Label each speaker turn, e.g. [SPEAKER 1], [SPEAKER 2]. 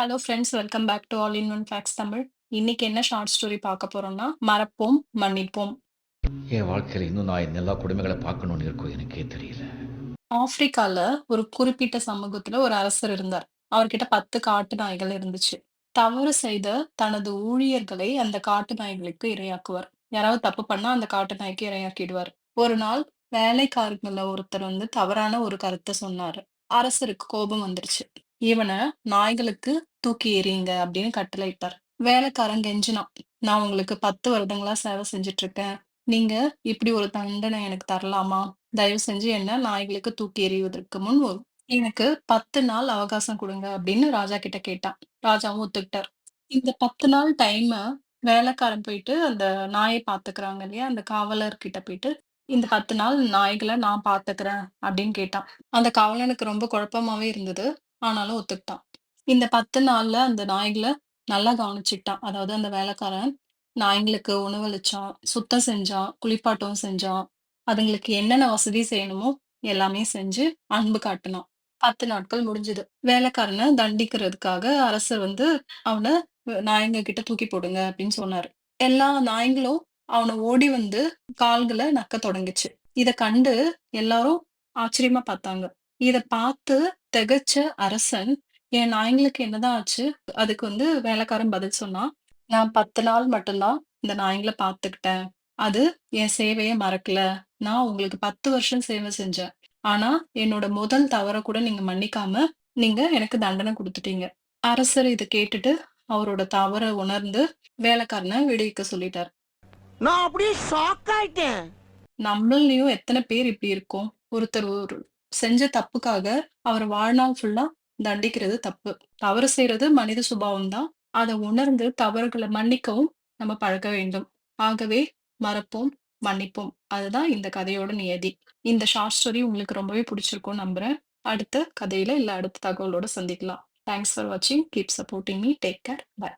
[SPEAKER 1] Hello friends welcome back to all in one facts Tamil இன்னைக்கு என்ன short story பார்க்க போறோம்னா மறப்போம் மன்னிப்போம்.
[SPEAKER 2] என் வாழ்க்கையில் இன்னும் நான் எல்லா கொடுமைகளை பார்க்கணும்னு இருக்கும் எனக்கே தெரியல.
[SPEAKER 1] ஆப்பிரிக்கால ஒரு குறிப்பிட்ட சமூகத்துல ஒரு அரசர் இருந்தார். அவர்கிட்ட பத்து காட்டு நாய்கள் இருந்துச்சு. தவறு செய்த தனது ஊழியர்களை அந்த காட்டு நாய்களுக்கு இரையாக்குவார். யாராவது தப்பு பண்ணா அந்த காட்டு நாய்க்கு இரையாக்கிடுவார். ஒரு நாள் வேலைக்காரங்கள ஒருத்தர் வந்து தவறான ஒரு கருத்தை சொன்னாரு. அரசருக்கு கோபம் வந்துருச்சு. இவனை நாய்களுக்கு தூக்கி எறியுங்க அப்படின்னு கட்டளையிட்டார் வேலைக்காரன் கெஞ்சினான். நான் உங்களுக்கு பத்து வருடங்களா சேவை செஞ்சுட்டு இருக்கேன் நீங்க இப்படி ஒரு தண்டனை எனக்கு தரலாமா? தயவு செஞ்சு என்ன நாய்களுக்கு தூக்கி எறிவதற்கு முன் வரும் எனக்கு பத்து நாள் அவகாசம் கொடுங்க அப்படின்னு ராஜா கிட்ட கேட்டான். ராஜாவும் ஒத்துக்கிட்டார். இந்த பத்து நாள் டைம் வேலைக்காரன் போயிட்டு அந்த நாயை பாத்துக்கிறாங்க இல்லையா? அந்த காவலர் கிட்ட போயிட்டு இந்த பத்து நாள் நாய்களை நான் பாத்துக்கிறேன் அப்படின்னு கேட்டான். அந்த காவலனுக்கு ரொம்ப குழப்பமாவே இருந்தது. ஆனாலும் ஒத்துக்கிட்டான். இந்த பத்து நாள்ல அந்த நாய்களை நல்லா கவனிச்சுக்கிட்டான். அதாவது அந்த வேலைக்காரன் நாய்ங்களுக்கு உணவளிச்சான் சுத்தம் செஞ்சான் குளிப்பாட்டவும் செஞ்சான். அதுங்களுக்கு என்னென்ன வசதி செய்யணுமோ எல்லாமே செஞ்சு அன்பு காட்டினான். பத்து நாட்கள் முடிஞ்சது. வேலைக்காரனை தண்டிக்கிறதுக்காக அரசர் வந்து அவனை நாயங்க கிட்ட தூக்கி போடுங்க அப்படின்னு சொன்னாரு. எல்லா நாய்ங்களும் அவனை ஓடி வந்து கால்களை நக்க தொடங்குச்சு. இத கண்டு எல்லாரும் ஆச்சரியமா பார்த்தாங்க. இத பார்த்து திகைச்ச அரசன். என் நாய்ங்களுக்கு என்னதான் ஆச்சு? அதுக்கு வந்து வேலைக்காரன் பதில் சொன்னான். நான் பத்து நாள் மட்டும்தான் இந்த நாய்ங்களை பார்த்துக்கிட்டேன். அது என் சேவையை மறக்கல. நான் உங்களுக்கு பத்து வருஷம் சேவை செஞ்சேன். ஆனா என்னோட முதல் தவற கூட நீங்க மன்னிக்காம நீங்க எனக்கு தண்டனை கொடுத்துட்டீங்க. அரசர் இதை கேட்டுட்டு அவரோட தவற உணர்ந்து வேலைக்காரனை விடுவிக்க சொல்லிட்டார்.
[SPEAKER 3] நான் அப்படியே ஷாக் ஆயிட்டேன்.
[SPEAKER 1] நம்மளையும் எத்தனை பேர் இப்படி இருக்கோம்? ஒருத்தர் ஒரு செஞ்ச தப்புக்காக அவர் வாழ்நாள் ஃபுல்லா தண்டிக்கிறது தப்பு. தவறு செய்யறது மனித சுபாவம் தான். அதை உணர்ந்து தவறுகளை மன்னிக்கவும் நம்ம பழக வேண்டும். ஆகவே மறப்போம் மன்னிப்போம். அதுதான் இந்த கதையோட நியதி. இந்த ஷார்ட் ஸ்டோரி உங்களுக்கு ரொம்பவே பிடிச்சிருக்கும் நம்புறேன். அடுத்த கதையில இல்ல அடுத்த தகவலோட சந்திக்கலாம். தேங்க்ஸ் ஃபார் வாட்சிங் keep supporting me take care bye